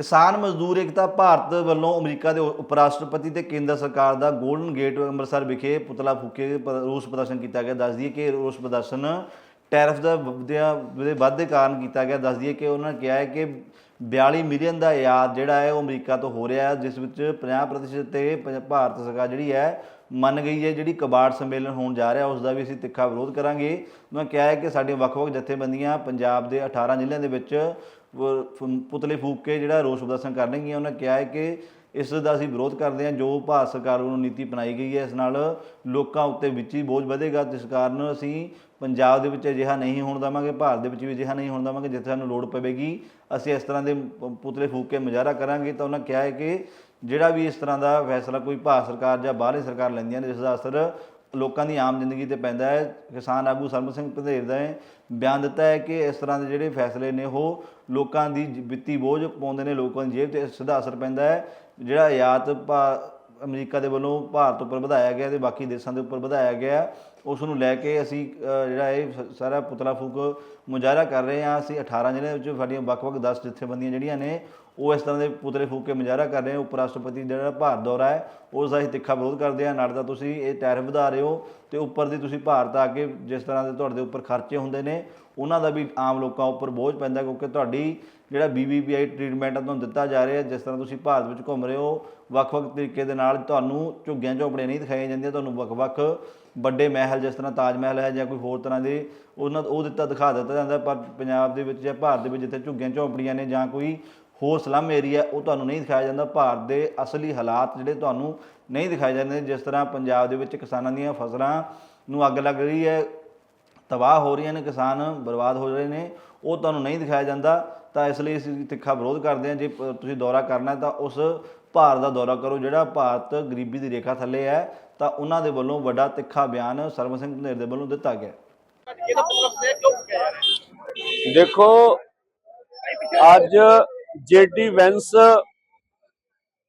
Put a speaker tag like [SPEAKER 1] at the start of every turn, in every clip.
[SPEAKER 1] ਕਿਸਾਨ ਮਜ਼ਦੂਰ ਏਕਤਾ ਭਾਰਤ ਵੱਲੋਂ ਅਮਰੀਕਾ ਦੇ ਉਪ ਰਾਸ਼ਟਰਪਤੀ ਤੇ ਕੇਂਦਰ ਸਰਕਾਰ ਦਾ ਗੋਲਡਨ ਗੇਟ ਅੰਮ੍ਰਿਤਸਰ ਵਿਖੇ ਪੁਤਲਾ ਫੂਕੇ ਰੋਸ ਪ੍ਰਦਰਸ਼ਨ ਕੀਤਾ ਗਿਆ। ਦੱਸ ਦਈਏ ਕਿ ਰੋਸ ਪ੍ਰਦਰਸ਼ਨ ਟੈਰਿਫ ਦਾ ਵਧਿਆ ਦੇ ਵਾਧੇ ਕਾਰਨ ਕੀਤਾ ਗਿਆ। ਦੱਸ ਦਈਏ ਕਿ ਉਹਨਾਂ ਨੇ ਕਿਹਾ ਹੈ ਕਿ 42 ਮਿਲੀਅਨ ਦਾ ਯਾਦ ਜਿਹੜਾ ਹੈ, ਉਹ ਅਮਰੀਕਾ ਤੋਂ ਹੋ ਰਿਹਾ ਹੈ, ਜਿਸ ਵਿੱਚ 50% ਤੇ ਪ- ਭਾਰਤ ਸਰਕਾਰ ਜਿਹੜੀ ਹੈ, ਮੰਨ ਗਈ ਹੈ, ਜਿਹੜੀ ਕਬਾੜ ਸੰਮੇਲਨ ਹੋਣ ਜਾ ਰਿਹਾ, ਉਸ ਦਾ ਵੀ ਅਸੀਂ ਤਿੱਖਾ ਵਿਰੋਧ ਕਰਾਂਗੇ। ਉਹਨਾਂ ਕਿਹਾ ਹੈ ਕਿ ਸਾਡੀਆਂ ਵੱਖ-ਵੱਖ ਜਥੇਬੰਦੀਆਂ ਪੰਜਾਬ ਦੇ 18 ਜ਼ਿਲ੍ਹਿਆਂ ਦੇ ਵਿੱਚ ਪੁਤਲੇ ਫੂਕ ਕੇ ਜਿਹੜਾ ਰੋਸ ਪ੍ਰਦਰਸ਼ਨ ਕਰਨਗੀਆਂ, ਉਹਨਾਂ ਕਿਹਾ ਹੈ ਕਿ ਇਸ ਦਾ ਅਸੀਂ ਵਿਰੋਧ ਕਰਦੇ ਹਾਂ, ਜੋ ਭਾਰਤ ਸਰਕਾਰ ਵੱਲੋਂ ਨੀਤੀ ਅਪਣਾਈ ਗਈ ਹੈ, ਇਸ ਨਾਲ ਲੋਕਾਂ ਉੱਤੇ ਵਿੱਚ ਹੀ ਬੋਝ ਵਧੇਗਾ, ਜਿਸ ਕਾਰਨ ਅਸੀਂ ਪੰਜਾਬ ਦੇ ਵਿੱਚ ਅਜਿਹਾ ਨਹੀਂ ਹੋਣ ਦੇਵਾਂਗੇ, ਭਾਰਤ ਦੇ ਵਿੱਚ ਵੀ ਅਜਿਹਾ ਨਹੀਂ ਹੋਣ ਦੇਵਾਂਗੇ, ਜਿੱਥੇ ਸਾਨੂੰ ਲੋੜ ਪਵੇਗੀ, ਅਸੀਂ ਇਸ ਤਰ੍ਹਾਂ ਦੇ ਪੁਤਲੇ ਫੂਕ ਕੇ ਮੁਜ਼ਾਹਰਾ ਕਰਾਂਗੇ, ਤਾਂ ਉਹਨਾਂ ਕਿਹਾ ਹੈ ਕਿ ਜਿਹੜਾ ਵੀ ਇਸ ਤਰ੍ਹਾਂ ਦਾ ਫੈਸਲਾ ਕੋਈ ਭਾਰਤ ਸਰਕਾਰ ਜਾਂ ਬਾਹਰਲੀ ਸਰਕਾਰ ਲੈਂਦੀਆਂ ਨੇ, ਜਿਸ ਦਾ ਅਸਰ ਲੋਕਾਂ ਦੀ ਆਮ ਜ਼ਿੰਦਗੀ ਤੇ ਪੈਂਦਾ ਹੈ। ਕਿਸਾਨ ਆਗੂ ਸਰਬਤ ਸਿੰਘ ਭਦੇਰ ਦਾ ਬਿਆਨ ਦਿੱਤਾ ਹੈ ਕਿ ਇਸ ਤਰ੍ਹਾਂ ਦੇ ਜਿਹੜੇ ਫੈਸਲੇ ਨੇ, ਉਹ ਲੋਕਾਂ ਦੀ ਵਿੱਤੀ ਬੋਝ ਪਾਉਂਦੇ ਨੇ ਲੋਕਾਂ ਦੀ ਜੇਬ ਤੇ ਸਿੱਧਾ ਅਸਰ ਪੈਂਦਾ ਹੈ। ਜਿਹੜਾ ਆਯਾਤ ਭਾ- ਅਮਰੀਕਾ ਦੇ ਵੱਲੋਂ ਭਾਰਤ ਉੱਪਰ ਵਧਾਇਆ ਗਿਆ ਤੇ ਬਾਕੀ ਦੇਸ਼ਾਂ ਦੇ ਉੱਪਰ ਵਧਾਇਆ ਗਿਆ ਉਸ ਨੂੰ ਲੈ ਕੇ ਅਸੀਂ ਜਿਹੜਾ ਇਹ ਸਾਰਾ ਪੁਤਲਾ ਫੂਕ ਮੁਜ਼ਾਹਰਾ ਕਰ ਰਹੇ ਹਾਂ। ਅਸੀਂ 18 ਜ਼ਿਲ੍ਹਿਆਂ ਵਿੱਚ ਸਾਡੀਆਂ ਵੱਖ-ਵੱਖ 10 ਜਥੇਬੰਦੀਆਂ ਜਿਹੜੀਆਂ ਨੇ, ਉਹ ਇਸ ਤਰ੍ਹਾਂ ਦੇ ਪੁਤਲੇ ਫੂਕ ਕੇ ਮੁਜ਼ਾਹਰਾ ਕਰ ਰਹੇ ਹਨ ਉਪ ਰਾਸ਼ਟਰਪਤੀ ਜਿਹੜਾ ਭਾਰਤ ਦੌਰਾ ਹੈ ਉਸ ਦਾ ਅਸੀਂ ਤਿੱਖਾ ਵਿਰੋਧ ਕਰਦੇ ਹਾਂ ਨਾਲ ਤਾਂ ਤੁਸੀਂ ਇਹ ਟੈਰਿਫ ਵਧਾ ਰਹੇ ਹੋ ਤੇ ਉੱਪਰ ਦੀ ਤੁਸੀਂ ਭਾਰਤ ਆ ਕੇ ਜਿਸ ਤਰ੍ਹਾਂ ਦੇ ਤੁਹਾਡੇ ਉੱਪਰ ਖਰਚੇ ਹੁੰਦੇ ਨੇ, ਉਹਨਾਂ ਦਾ ਵੀ ਆਮ ਲੋਕਾਂ ਉੱਪਰ ਬੋਝ ਪੈਂਦਾ ਕਿਉਂਕਿ ਤੁਹਾਡੀ ਜਿਹੜਾ ਬੀਬੀਪੀਆਈ ਟ੍ਰੀਟਮੈਂਟ ਆ, ਤੁਹਾਨੂੰ ਦਿੱਤਾ ਜਾ ਰਿਹਾ। ਜਿਸ ਤਰ੍ਹਾਂ ਤੁਸੀਂ ਭਾਰਤ ਵਿੱਚ ਘੁੰਮ ਰਹੇ ਹੋ, ਵੱਖ-ਵੱਖ ਤਰੀਕੇ ਦੇ ਨਾਲ ਤੁਹਾਨੂੰ ਝੁੱਗੀਆਂ ਝੋਪੜੀਆਂ ਨਹੀਂ ਦਿਖਾਈਆਂ ਜਾਂਦੀਆਂ, ਤੁਹਾਨੂੰ ਵੱਖ-ਵੱਖ ਵੱਡੇ ਮਹਿਲ ਜਿਸ ਤਰ੍ਹਾਂ ਤਾਜ ਮਹਿਲ ਹੈ ਜਾਂ ਕੋਈ ਹੋਰ ਤਰ੍ਹਾਂ ਦੇ, ਉਹਨਾਂ ਉਹ ਦਿੱਤਾ ਦਿਖਾ ਦਿੱਤਾ ਜਾਂਦਾ, ਪਰ ਪੰਜਾਬ ਦੇ ਵਿੱਚ ਜਾਂ ਭਾਰਤ ਦੇ ਵਿੱਚ ਜਿੱਥੇ ਝੁੱਗੀਆਂ ਝੌਂਪੜੀਆਂ ਨੇ ਜਾਂ ਕੋਈ ਹੋਰ ਸਲਮ ਏਰੀਆ, ਉਹ ਤੁਹਾਨੂੰ ਨਹੀਂ ਦਿਖਾਇਆ ਜਾਂਦਾ। ਭਾਰਤ ਦੇ ਅਸਲੀ ਹਾਲਾਤ ਜਿਹੜੇ ਤੁਹਾਨੂੰ ਨਹੀਂ ਦਿਖਾਏ ਜਾਂਦੇ ਜਿਸ ਤਰ੍ਹਾਂ ਪੰਜਾਬ ਦੇ ਵਿੱਚ ਕਿਸਾਨਾਂ ਦੀਆਂ ਫਸਲਾਂ ਨੂੰ ਅੱਗ ਲੱਗ ਰਹੀ ਹੈ, ਤਬਾਹ ਹੋ ਰਹੀਆਂ ਨੇ, ਕਿਸਾਨ ਬਰਬਾਦ ਹੋ ਰਹੇ ਨੇ, ਉਹ ਤੁਹਾਨੂੰ ਨਹੀਂ ਦਿਖਾਇਆ ਜਾਂਦਾ। ਤਾਂ ਇਸ ਲਈ ਅਸੀਂ ਤਿੱਖਾ ਵਿਰੋਧ ਕਰਦੇ ਹਾਂ, ਜੇ ਤੁਸੀਂ ਦੌਰਾ ਕਰਨਾ ਤਾਂ ਉਸ ਭਾਰਤ ਦਾ ਦੌਰਾ ਕਰੋ, ਜਿਹੜਾ ਭਾਰਤ ਗਰੀਬੀ ਦੀ ਰੇਖਾ ਥੱਲੇ ਹੈ। ਤਾਂ ਉਹਨਾਂ ਦੇ ਵੱਲੋਂ ਵੱਡਾ ਤਿੱਖਾ ਬਿਆਨ ਸਰਵ ਸਿੰਘ ਧਨੇਰ ਦੇ ਵੱਲੋਂ ਦਿੱਤਾ ਗਿਆ।
[SPEAKER 2] ਦੇਖੋ, ਅੱਜ ਜੇਡੀ ਵੈਂਸ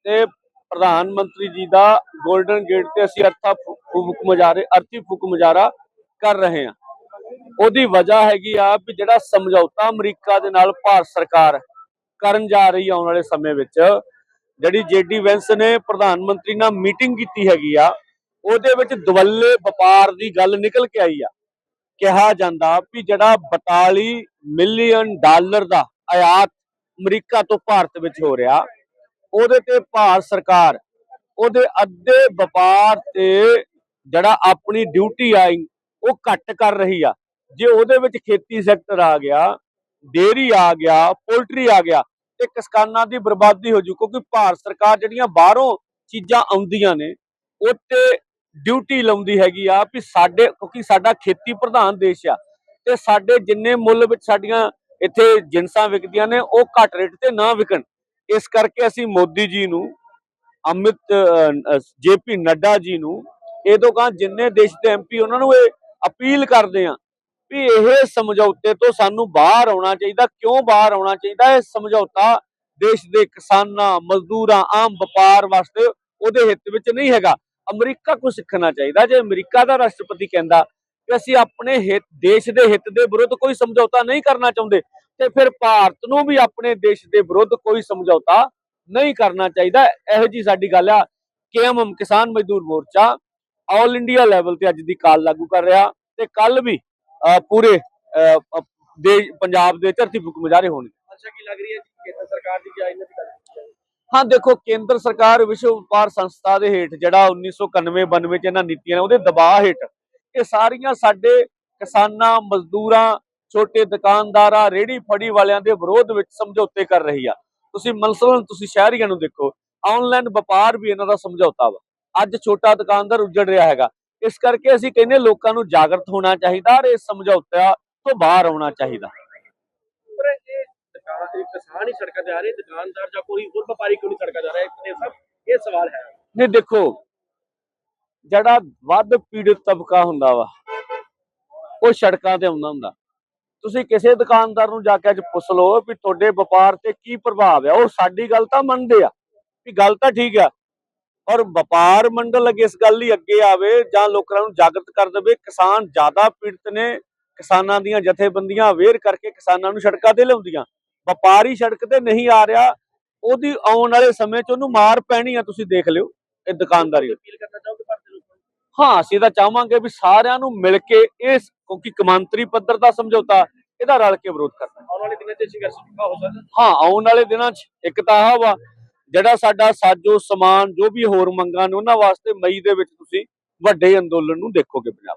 [SPEAKER 2] ਤੇ ਪ੍ਰਧਾਨ ਮੰਤਰੀ ਜੀ ਦਾ 골ਡਨ ਗੇਟ ਤੇ ਅਸੀਂ ਅਰਥਾ ਫੂਕ ਮੁਜ਼ਾਰੇ, ਅਰਥੀ ਫੂਕ ਮੁਜ਼ਾਰਾ ਕਰ ਰਹੇ ਹਾਂ। ਉਹਦੀ ਵਜ੍ਹਾ ਹੈਗੀ ਆ ਵੀ ਜਿਹੜਾ ਸਮਝੌਤਾ ਅਮਰੀਕਾ ਦੇ ਨਾਲ ਭਾਰਤ ਸਰਕਾਰ ਕਰਨ ਜਾ ਰਹੀ ਆਉਣ ਵਾਲੇ ਸਮੇਂ ਵਿੱਚ, ਜਿਹੜੀ ਜੇਡੀ ਵੈਂਸ ਨੇ ਪ੍ਰਧਾਨ ਮੰਤਰੀ ਨਾਲ ਮੀਟਿੰਗ ਕੀਤੀ ਹੈਗੀ ਆ ਉਹਦੇ ਵਿੱਚ ਦਵੱਲੇ ਵਪਾਰ ਦੀ ਗੱਲ ਨਿਕਲ ਕੇ ਆਈ ਆ। ਕਿਹਾ ਜਾਂਦਾ ਵੀ ਜਿਹੜਾ 42 ਮਿਲੀਅਨ ਡਾਲਰ ਦਾ ਆਯਾਤ ਅਮਰੀਕਾ ਤੋਂ ਭਾਰਤ ਵਿੱਚ ਹੋ ਰਿਹਾ, ਉਹਦੇ ਤੇ ਭਾਰਤ ਸਰਕਾਰ, ਉਹਦੇ ਅੱਧੇ ਵਪਾਰ ਤੇ ਜਿਹੜਾ ਆਪਣੀ ਡਿਊਟੀ ਆਈ ਉਹ ਘੱਟ ਕਰ ਰਹੀ ਆ। ਜੇ ਉਹਦੇ ਵਿੱਚ ਖੇਤੀ ਸੈਕਟਰ ਆ ਗਿਆ ਡੇਰੀ ਆ ਗਿਆ, ਪੋਲਟਰੀ ਆ ਗਿਆ, ਤੇ ਕਿਸਾਨਾਂ ਦੀ ਬਰਬਾਦੀ ਹੋ ਜੂ, ਕਿਉਂਕਿ ਭਾਰਤ ਸਰਕਾਰ ਜਿਹੜੀਆਂ ਬਾਹਰੋਂ ਚੀਜ਼ਾਂ ਆਉਂਦੀਆਂ ਨੇ, ਉਹ ਤੇ ਡਿਊਟੀ ਲਾਉਂਦੀ ਹੈਗੀ ਆ ਵੀ ਸਾਡੇ, ਕਿਉਂਕਿ ਸਾਡਾ ਖੇਤੀ ਪ੍ਰਧਾਨ ਦੇਸ਼ ਆ, ਤੇ ਸਾਡੇ ਜਿੰਨੇ ਮੁੱਲ ਵਿੱਚ ਸਾਡੀਆਂ ਇੱਥੇ ਜਿੰਸਾਂ ਵਿਕਦੀਆਂ ਨੇ, ਉਹ ਘੱਟ ਰੇਟ ਤੇ ਨਾ ਵਿਕਣ। ਇਸ ਕਰਕੇ ਅਸੀਂ ਮੋਦੀ ਜੀ ਨੂੰ, ਅਮਿਤ ਜੇਪੀ ਨੱਡਾ ਜੀ ਨੂੰ, ਇਹ ਤੋਂ ਗਾਂ ਜਿੰਨੇ ਦੇਸ਼ ਦੇ ਐਮਪੀ ਉਹਨਾਂ ਨੂੰ ਇਹ ਅਪੀਲ ਕਰਦੇ ਆ ਵੀ ਇਹ ਸਮਝੌਤੇ ਤੋਂ ਸਾਨੂੰ ਬਾਹਰ ਆਉਣਾ ਚਾਹੀਦਾ। ਕਿਉਂ ਬਾਹਰ ਆਉਣਾ ਚਾਹੀਦਾ? ਇਹ ਸਮਝੌਤਾ ਦੇਸ਼ ਦੇ ਕਿਸਾਨਾਂ, ਮਜ਼ਦੂਰਾਂ, ਆਮ ਵਪਾਰ ਵਾਸਤੇ ਉਹਦੇ ਹਿੱਤ ਵਿੱਚ ਨਹੀਂ ਹੈਗਾ। ਅਮਰੀਕਾ ਕੋ ਸਿੱਖਣਾ ਚਾਹੀਦਾ। ਜੇ ਅਮਰੀਕਾ ਦਾ ਰਾਸ਼ਟਰਪਤੀ ਕਹਿੰਦਾ ਕਿ ਅਸੀਂ ਆਪਣੇ ਹਿੱਤ ਦੇਸ਼ ਦੇ ਹਿੱਤ ਦੇ ਵਿਰੁੱਧ ਕੋਈ ਸਮਝੌਤਾ ਨਹੀਂ ਕਰਨਾ ਚਾਹੁੰਦੇ ਤੇ ਫਿਰ ਭਾਰਤ ਨੂੰ ਵੀ ਆਪਣੇ ਦੇਸ਼ ਦੇ ਵਿਰੁੱਧ ਕੋਈ ਸਮਝੌਤਾ ਨਹੀਂ ਕਰਨਾ ਚਾਹੀਦਾ। ਇਹੋ ਜੀ ਸਾਡੀ ਗੱਲ ਆ। ਕੇਐਮਐਮ ਕਿਸਾਨ ਮਜ਼ਦੂਰ ਮੋਰਚਾ ਆਲ ਇੰਡੀਆ ਲੈਵਲ ਤੇ ਅੱਜ ਦੀ ਕਾਲ ਲਾਗੂ ਕਰ ਰਿਹਾ ਤੇ ਕੱਲ ਵੀ ਪੂਰੇ ਅਹ, ਪੰਜਾਬ ਦੇ ਧਰਤੀ ਫੁਕ ਮੁਜ਼ਾਹਰੇ ਹੋਣਗੇ।
[SPEAKER 3] ਅੱਛਾ ਕੀ ਲੱਗ ਰਹੀ ਹੈ ਜੀ? ਕੇਂਦਰ ਸਰਕਾਰ ਦੀ ਜਾਂ ਇਹਨਾਂ ਦੀ ਗੱਲ?
[SPEAKER 2] ਹਾਂ, ਦੇਖੋ, ਕੇਂਦਰ ਸਰਕਾਰ ਵਿਸ਼ਵ ਵਪਾਰ ਸੰਸਥਾ ਦੇ ਹੇਠ ਜਿਹੜਾ 1991 92 ਚ ਇਹਨਾਂ ਨੀਤੀਆਂ ਨੇ, ਉਹਦੇ ਦਬਾਅ ਹੇਠ ਇਹ ਸਾਰੀਆਂ ਸਾਡੇ ਕਿਸਾਨਾਂ, ਮਜ਼ਦੂਰਾਂ, ਛੋਟੇ ਦੁਕਾਨਦਾਰਾਂ ਰੇੜੀ ਫੜੀ ਵਾਲਿਆਂ ਦੇ ਵਿਰੋਧ ਵਿੱਚ ਸਮਝੌਤੇ ਕਰ ਰਹੀ ਆ। ਤੁਸੀਂ ਮਸਲਨ ਤੁਸੀਂ ਸ਼ਹਿਰੀਆਂ ਨੂੰ ਦੇਖੋ, ਆਨਲਾਈਨ ਵਪਾਰ ਵੀ ਇਹਨਾਂ ਦਾ ਸਮਝੌਤਾ ਵਾ। ਅੱਜ ਛੋਟਾ ਦੁਕਾਨਦਾਰ ਉੱਜੜ ਰਿਹਾ ਹੈਗਾ। ਇਸ ਕਰਕੇ ਅਸੀਂ ਕਹਿੰਦੇ ਲੋਕਾਂ ਨੂੰ ਜਾਗਰਤ ਹੋਣਾ ਚਾਹੀਦਾ ਔਰ ਇਸ ਸਮਝੌਤਾ ਤੋਂ ਬਾਹਰ ਆਉਣਾ ਚਾਹੀਦਾ
[SPEAKER 3] ਪਰ ਇਹ ਦੁਕਾਨ ਇਹ ਕਿਸਾਨ ਹੀ ਸੜਕਾਂ ਤੇ ਆ ਰਹੇ, ਦੁਕਾਨਦਾਰ ਜਾਂ ਕੋਈ ਹੋਰ ਵਪਾਰੀ ਕਿਉਂ ਨਹੀਂ ਸੜਕਾਂ ਤੇ ਰਿਹਾ? ਇਹ ਸਭ, ਇਹ ਸਵਾਲ ਹੈ।
[SPEAKER 2] ਨਹੀਂ, ਦੇਖੋ, ਜਿਹੜਾ ਵੱਧ ਪੀੜਿਤ ਤਬਕਾ ਹੁੰਦਾ ਵਾ, ਉਹ ਸੜਕਾਂ ਤੇ ਆਉਂਦਾ ਹੁੰਦਾ। ਤੁਸੀਂ ਕਿਸੇ ਦੁਕਾਨਦਾਰ ਨੂੰ ਜਾ ਕੇ ਅੱਜ ਪੁੱਛ ਲਓ ਵੀ ਤੁਹਾਡੇ ਵਪਾਰ ਤੇ ਕੀ ਪ੍ਰਭਾਵ ਆ, ਉਹ ਸਾਡੀ ਗੱਲ ਤਾਂ ਮੰਨਦੇ ਆ, ਵੀ ਗੱਲ ਤਾਂ ਠੀਕ ਆ। ਔਰ ਵਪਾਰ ਮੰਡਲ ਅੱਗੇ ਇਸ ਗੱਲ ਲਈ ਅੱਗੇ ਆਵੇ, ਜਾਂ ਲੋਕਾਂ ਨੂੰ ਜਾਗਰਤ ਕਰ ਦੇਵੇ, ਕਿਸਾਨ ਜ਼ਿਆਦਾ ਪੀੜਤ ਨੇ, ਕਿਸਾਨਾਂ ਦੀਆਂ ਜਥੇਬੰਦੀਆਂ ਅਵੇਅਰ ਕਰਕੇ ਕਿਸਾਨਾਂ ਨੂੰ ਸੜਕਾਂ ਤੇ ਲਿਆਉਂਦੀਆਂ। ਵਪਾਰੀ ਸੜਕ ਤੇ ਨਹੀਂ ਆ ਰਿਹਾ ਉਹਦੀ ਆਉਣ ਵਾਲੇ ਸਮੇਂ 'ਚ ਉਹਨੂੰ ਮਾਰ ਪੈਣੀ ਆ ਤੁਸੀਂ ਦੇਖ ਲਿਓ ਇਹ ਦੁਕਾਨਦਾਰੀ
[SPEAKER 3] ਅਪੀਲ ਕਰਨਾ ਚਾਹੋਗੇ ਭਾਰਤ ਦੇ ਲੋਕਾਂ ਨੂੰ?
[SPEAKER 2] ਹਾਂ ਅਸੀਂ ਤਾਂ ਚਾਹਾਂਗੇ ਵੀ ਸਾਰਿਆਂ ਨੂੰ ਮਿਲ ਕੇ ਇਸ ਕਿਉਂਕਿ ਕਮਾਂਤਰੀ ਪੱਧਰ ਦਾ ਸਮਝੌਤਾ ਇਹਦਾ ਰਲ ਕੇ ਵਿਰੋਧ ਕਰਨਾ।
[SPEAKER 3] ਆਉਣ ਵਾਲੇ ਦਿਨਾਂ 'ਚ ਸੰਘਰਸ਼ ਹੋ ਸਕਦਾ।
[SPEAKER 2] ਹਾਂ ਆਉਣ ਵਾਲੇ ਦਿਨਾਂ 'ਚ ਇੱਕ ਤਾਂ ਆਹ ਵਾ ਜਿਹੜਾ ਸਾਡਾ ਸਾਜੋ ਸਮਾਨ ਜੋ ਵੀ ਹੋਰ ਮੰਗਾਂ ਨੇ ਉਹਨਾਂ ਵਾਸਤੇ ਮਈ ਦੇ ਵਿੱਚ ਤੁਸੀਂ ਵੱਡੇ ਅੰਦੋਲਨ ਨੂੰ ਦੇਖੋਗੇ ਪੰਜਾਬ